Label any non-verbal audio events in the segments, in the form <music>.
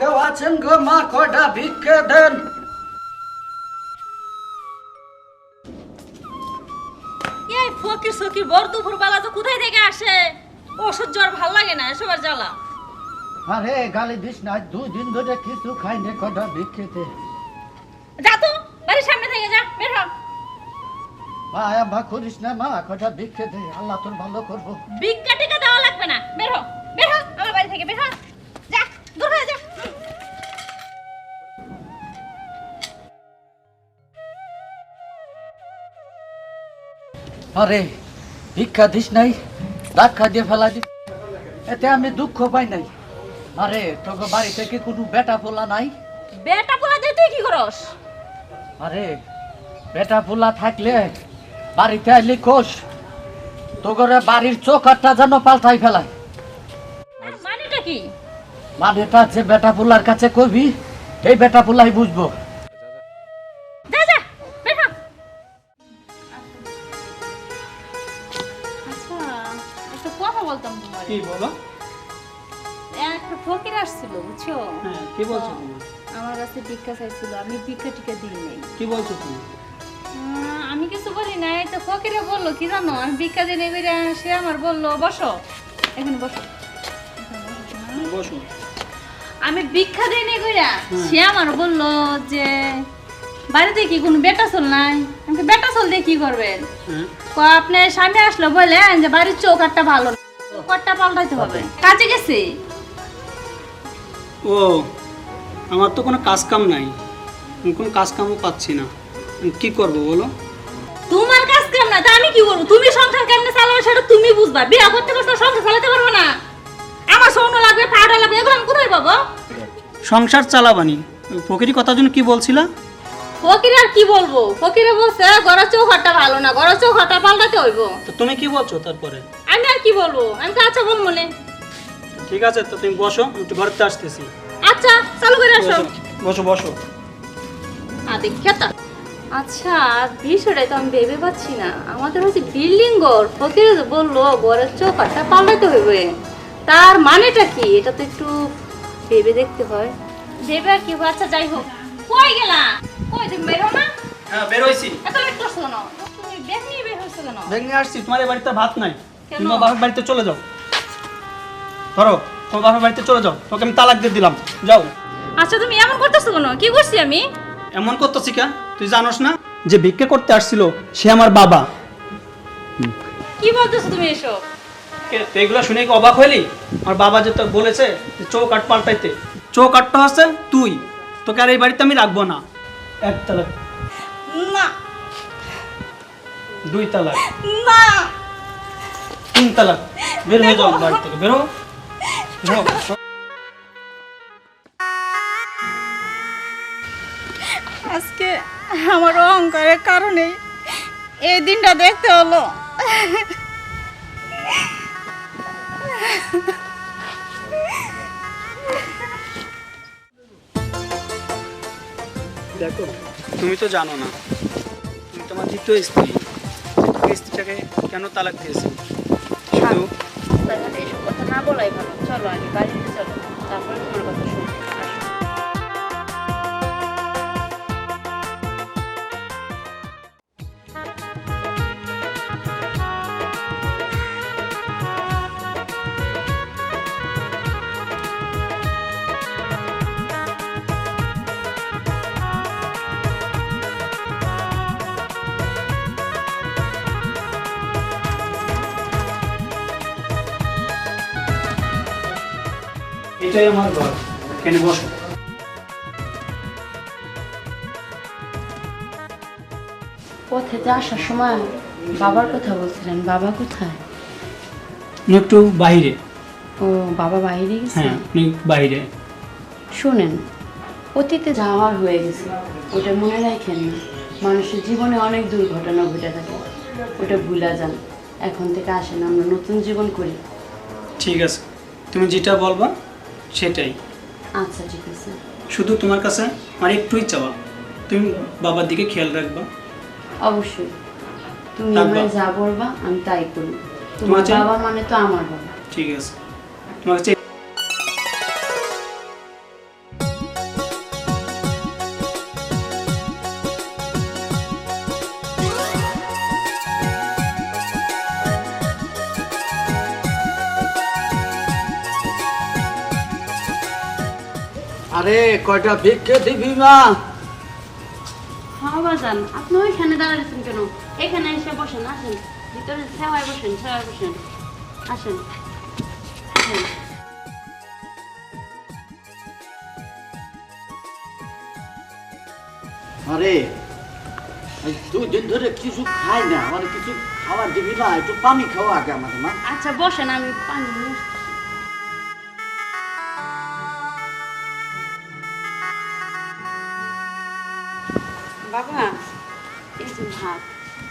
কেউ আছেন গো মা কটা ভিক্ষে দেন। এই ফকির সকির বর দুপুর বেলা তো কোথায় থেকে আসে? ওষুধ জ্বর ভালো লাগে না এসব জ্বালা। আরে গালি দিস না দুই দিন ধরে কিছু খাইনি কটা ভিক্ষে দে যা তো বাড়ির সামনে থেকে যা বের হ। মা আম্মা করিস না মা কটা ভিক্ষে দে আল্লাহ তোর ভালো করব। বিজ্ঞা টিকা দেওয়া লাগবে না বের হ বের হ আমার বাড়ি থেকে বের হ। আরে ভিক্ষা দিস নাই ধাক্কা দিয়ে ফেলা দিস। এতে আমি দুঃখ পাই নাই। আরে তোকে বাড়ি থেকে কোনো বেটা পোলা নাই? বেটা পোলা দিয়ে তুই কি করস? আরে বেটা পোলা থাকলে বাড়িতে আইলি কোষ তোগরে বাড়ির চোখারটা যেন পাল্টাই ফেলায় মানেটা কি? মানেটা যে বেটা পোলার কাছে কবি এই বেটা পোলাই বুঝব। বলতাম তোমার। কি বলো? একটা ফকির আসছিল বুঝছ? হ্যাঁ কি বলছো তুমি? আমার কাছে ভিক্ষা চাইছিল আমি ভিক্ষা টিকা দিই নাই। কি বলছো তুমি? আমি কিছু বলি নাই তো ফকিরে বলল কি জানো? আমি ভিক্ষা দিনে করে সে আমার বলল বসো এখানে বসো। বসো। আমি ভিক্ষা কইরা সে আমার বলল যে বাড়িতে কি কোনো বেটা চল নাই? আমাকে বেটা চল দিয়ে কি করবেন? হ্যাঁ। তো আপনার স্বামী আসলো বললেন যে বাড়ির চৌকাটটা ভালো না। পাল্টাইতে হবে। কাজে গেছে? ও আমার তো কোনো কাজ কাম নাই। আমি কোনো কাজ কামও পাচ্ছি না। আমি কি করব বলো? তোমার কাজ কাম না তা আমি কি বলব তুমি সংসার কেমনে চালাবে সেটা তুমি বুঝবা। বিয়া করতে করতে সংসার চালাতে পারবে না। আমার স্বর্ণ লাগবে পাউডার লাগবে এগুলো আমি কোথায় পাবো? সংসার চালাবানি? ফকিরি কথার জন্য কি বলছিলা? ফকির আর কি বলব? ফকিরে বলছে ঘরের চৌকাটটা ভালো না ঘরের চৌকাটটা পাল্টাতে হইব। তো তুমি কি বলছো তারপরে? আমি আর কি বলব? আমি তো আচ্ছা বলব মনে ঠিক আছে তো তুমি বসো আমি একটু ঘরতে আসতেছি। আচ্ছা চালু করে আসো। বসো বসো আদি খেতা আচ্ছা বিষয়টাই তো আমি ভেবে পাচ্ছি না। আমাদের হচ্ছে বিল্ডিং ঘর। ফকির বলল ঘরের চৌকাটটা পাল্টাতে হইবে তার মানেটা কি? এটা তো একটু ভেবে দেখতে হয়। ভেবে আর কি হবে? আচ্ছা যাই হোক। কই গেলা? কই তুমি বের হও না? হ্যাঁ বের হইছি। এত লেট করছ কেন? তুমি ব্যাগ নিয়ে বের হয়েছো কেন? ভেঙে আসছি তোমার এই বাড়িতে ভাত নাই। কেন? তুমি তোমার বাবার বাড়িতে চলে যাও। ধরো তোমার বাবার বাড়িতে চলে যাও। তোকে আমি তালাক দিয়ে দিলাম। যাও। আচ্ছা তুমি এমন করতেছো কেন? কি করছি আমি? এমন করতেছি কেন? তুই জানোস না যে ভিক্ষে করতে আসছিল সে আমার বাবা। কি বলতেছো তুমি এসব? কে, তুই এগুলো শুনে কি অবাক হইলি? আমার বাবা যে তোর বলেছে চৌকাট পাল্টাইতে। চৌকাটটা আছে তুই। তোকে আর এই বাড়িতে আমি রাখব না। এক তালাক না। দুই তালাক না। তিন তালাক বের হয়ে যাও বাড়ি থেকে। বেরো। বেরো। আজকে আমার অহংকারের কারণে এই দিনটা দেখতে হলো। দেখো, তুমি তো জানো না। তুমি তোমার দ্বিতীয় স্ত্রী। দ্বিতীয় স্ত্রীটাকে কেন তালাক দিয়েছে? শুধু কথা না বলাই ভালো। চলো আগে এটাই আমার ঘর। এখানে বসো। পথেতে আসার সময় বাবার কথা বলছিলেন বাবা কোথায়? একটু বাইরে। ও বাবা বাইরে গেছে? হ্যাঁ বাইরে। শোনেন অতীতে যাওয়ার হয়ে গেছে ওটা মনে রাখেন না মানুষের জীবনে অনেক দুর্ঘটনা ঘটে থাকে। ওটা ভুলা যান। এখন থেকে আসেন আমরা নতুন জীবন করি। ঠিক আছে। তুমি যেটা বলবা সেটাই। আচ্ছা ঠিক আছে। শুধু তোমার কাছে আমার একটুই চাওয়া। তুমি বাবার দিকে খেয়াল রাখবা। অবশ্যই। তুমি আমার যা বলবা আমি তাই করব তোমার বাবা মানে তো আমার বাবা। ঠিক আছে। তোমার কাছে আরে কয়টা ভিক্ষে দিবি মা? হ্যাঁ বাজান আপনি ওইখানে দাঁড়াচ্ছেন কেন? এখানে এসে বসেন আসেন। ভিতরে সেওয়ায় বসেন সেওয়ায় বসেন। আসেন। আসেন। আরে এই দুই দিন ধরে কিছু খাই না আমার কিছু খাবার দিবি না একটু পানি খাওয়া আগে আমাদের মা। আচ্ছা বসেন আমি পানি বাবা এই যে ভাত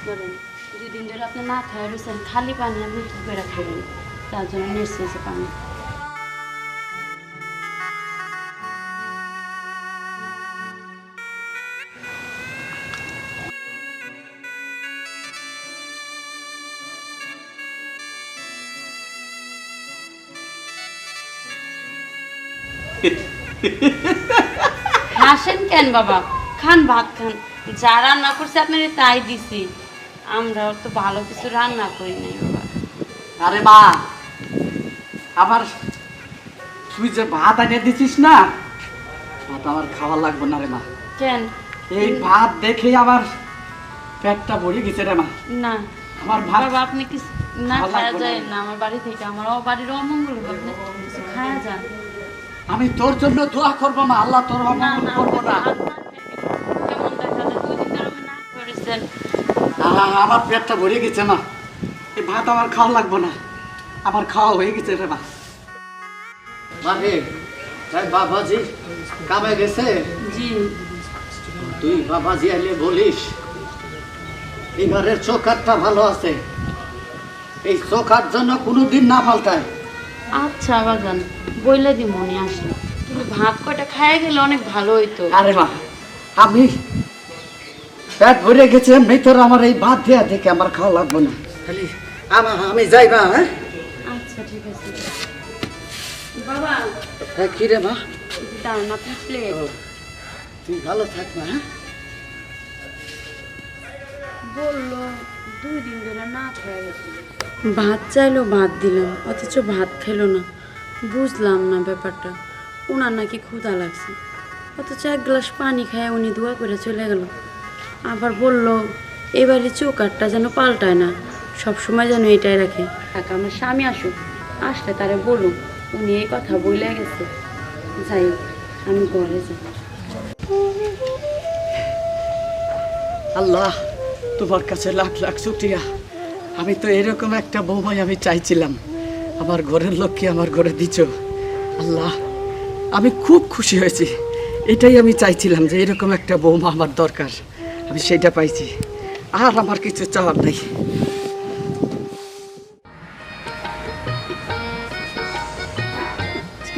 ধরেন দুই দিন ধরে আপনি না খাই রয়েছেন খালি পানি আপনি কি করে তার জন্য নিয়ে এসেছে পানি। <laughs> হাসেন কেন বাবা? খান ভাত খান। যা রান্না করছে আপনার তাই দিছি। আমরা তো ভালো কিছু রান্না করি নাই বাবা। আরে মা আমার তুই যে ভাত এনে দিছিস না ভাত আমার খাওয়া লাগবে না রে মা। কেন? এই ভাত দেখে আমার পেটটা ভরে গেছে রে মা। না। আমার ভাত বাবা আপনি কি না খায়া যায় না আমার বাড়ি থেকে। আমার ও বাড়ির অমঙ্গল হবে আপনি কিছু খায়া যান। আমি তোর জন্য দোয়া করব মা আল্লাহ তোর অমঙ্গল করব না না আমার পেটটা ভরে গেছে মা। এই ভাত আমার খাওয়া লাগবে না। আমার খাওয়া হয়ে গেছে রে মা। মানে তাই বাবাজি কামে গেছে? জি। তুই বাবাজি আইলে বলিস এবারের চোখারটা ভালো আছে। এই চোখার জন্য কোনোদিন না পাল্টায়। আচ্ছা বাগান বইলে দি মনে আসলো তুমি ভাত কয়টা খাইয়া গেলে অনেক ভালো হইতো। আরে মা আমি পেট ভরে গেছে এমনি তোর আমার এই ভাত দেয়া দেখে আমার খাওয়া লাগবে না। খালি আমি যাই মা হ্যাঁ? আচ্ছা ঠিক আছে। বাবা। হ্যাঁ কি রে মা? দাঁড়ান আপনি প্লেট তুই ভালো থাক মা হ্যাঁ? বলল দুই দিন ধরে না খেয়ে। গেছে ভাত চাইলো ভাত দিলাম অথচ ভাত খেলো না। বুঝলাম না ব্যাপারটা। ওনার নাকি ক্ষুধা লাগছে। অথচ এক গ্লাস পানি খায় উনি দোয়া করে চলে গেল। আবার বলল, এবারে চৌকাটটা যেন পাল্টায় না, সব সময় যেন এটাই রাখে। কাকা আমার স্বামী আসুক, আসলে তারে বলুক, উনি এই কথা বলে গেছে। যাই আমি ঘরে যাই। আল্লাহ, তোমার কাছে লাখ লাখ শুক্রিয়া। আমি তো এরকম একটা বৌমাই আমি চাইছিলাম। আমার ঘরের লোককে আমার ঘরে দিছ। আল্লাহ, আমি খুব খুশি হয়েছি। এটাই আমি চাইছিলাম যে এরকম একটা বৌমা আমার দরকার। আমি সেটা পাইছি। আর আমার কিছু চাওয়ার নেই।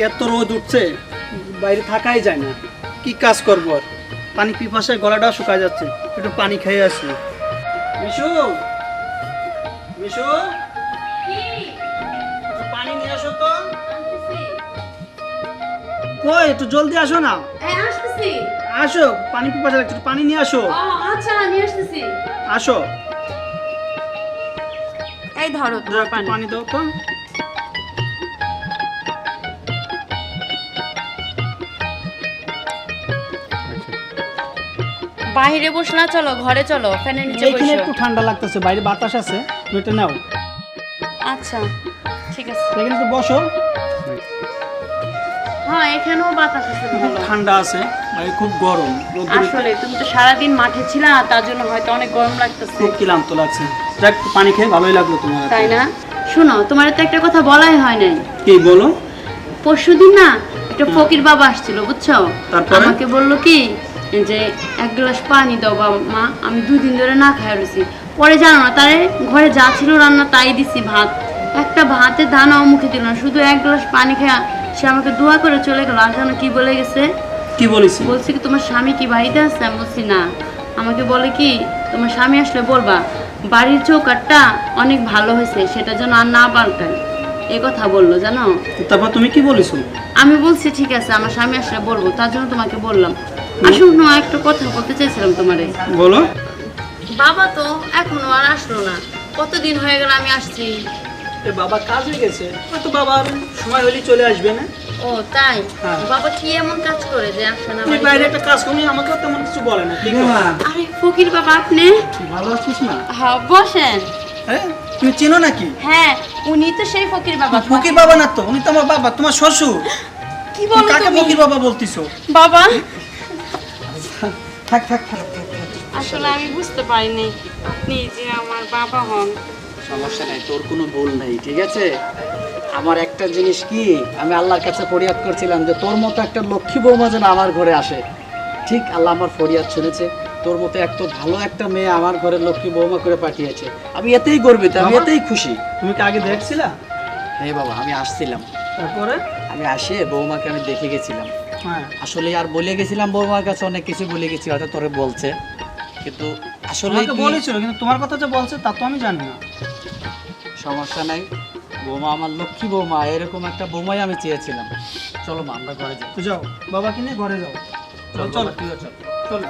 এত রোদ উঠছে বাইরে থাকাই যায় না। কি কাজ করব আর? পানি পিপাসায় গলাটাও শুকায় যাচ্ছে একটু পানি খেয়ে আসি। মিশু মিশু। একটু পানি নিয়ে আসো তো। কই একটু জলদি আসো না। আসতেছি। আসো পানি পিপাসা লাগছে একটু পানি নিয়ে আসো। আচ্ছা আমি আসতেছি। আসো। এই ধরো তোমার একটু পানি। পানি দাও তো। বাইরে বস না চলো ঘরে চলো ফ্যানের নিচে বসো। একটু ঠান্ডা লাগতেছে বাইরে বাতাস আছে ওইটা নাও। আচ্ছা ঠিক আছে। এখানে একটু বসো। হ্যাঁ এখানেও বাতাস আছে ভালো ঠান্ডা আছে বাইরে খুব গরম। আসলে তুমি তো সারাদিন মাঠে ছিলা তার জন্য হয়তো অনেক গরম লাগতেছে। খুব ক্লান্ত লাগছে। যাক একটু পানি খেয়ে ভালোই লাগল তোমার তাই না? শোনো তোমার তো একটা কথা বলাই হয় নাই। কি বলো? পরশুদিন না একটা ফকির বাবা আসছিল বুঝছ? আমাকে বলল কি যে এক গ্লাস পানি দাও বাবা মা আমি দুই দিন ধরে না খাই রয়েছি পরে জানো না তারে ঘরে যা ছিল রান্না তাই দিছি ভাত। একটা ভাতের দানাও মুখে দিল না শুধু এক গ্লাস পানি খেয়া সে আমাকে দোয়া করে চলে গেল। আর জানো কি বলে গেছে? কি বলেছি? বলছি কি তোমার স্বামী কি বাড়িতে আছে? আমি বলছি না। আমাকে বলে কি তোমার স্বামী আসলে বলবা বাড়ির চৌকাটটা অনেক ভালো হয়েছে সেটা যেন আর না পাল্টায়। এ কথা বলল জানো? তারপর তুমি কি বলেছ? আমি বলছি ঠিক আছে আমার স্বামী আসলে বলব। তার জন্য তোমাকে বললাম। আসুন না একটা কথা বলতে চাইছিলাম তোমারে। বলো। বাবা তো এখনও আর আসলো না। কতদিন হয়ে গেল আমি আসছি? এ বাবা কাজে গেছে। হয়তো বাবার সময় হলেই চলে আসবে না? ও তাই। বাবা কি এমন কাজ করে যে আসে না বাইরে একটা কাজ করি আমাকেও তেমন কিছু বলে না ঠিক আরে ফকির বাবা আপনি? ভালো আছিস না হ্যাঁ বসেন। তুমি চেনো নাকি? হ্যাঁ উনি তো সেই ফকির বাবা। ফকির বাবা না তো উনি তো আমার বাবা তোমার শ্বশুর। কি বলো কাকে ফকির বাবা বলতিছো? বাবা? থাক থাক, থাক। আসলে আমি বুঝতে পারিনি আপনি যে আমার বাবা হন। সমস্যা নাই তোর কোনো ভুল নেই ঠিক আছে? আমার একটা জিনিস কি আমি আল্লাহর কাছে ফরিয়াদ করছিলাম যে তোর মতো একটা লক্ষ্মী বৌমা যেন আমার ঘরে আসে। ঠিক আল্লাহ আমার ফরিয়াদ শুনেছে তোর মতো এত ভালো একটা মেয়ে আমার ঘরে লক্ষ্মী বৌমা করে পাঠিয়েছে। আমি এতেই গর্বিত আমি এতেই খুশি। তুমি কি আগে দেখছিলা? হ্যাঁ বাবা আমি আসছিলাম। তারপরে? আমি আসে বৌমাকে আমি দেখে গেছিলাম। হ্যাঁ। আসলে আর বলে গেছিলাম বৌমার কাছে অনেক কিছু বলে গেছি হয়তো তোরে বলছে। কিন্তু আসলে বলেছিল কিন্তু তোমার কথা যে বলছে তা তো আমি জানি না। সমস্যা নাই। বৌমা আমার লক্ষ্মী বৌমা এরকম একটা বৌমাই আমি চেয়েছিলাম। চলো মা আমরা ঘরে যাই। তো যাও বাবাকে নিয়ে ঘরে যাও। চলো চলো চলো।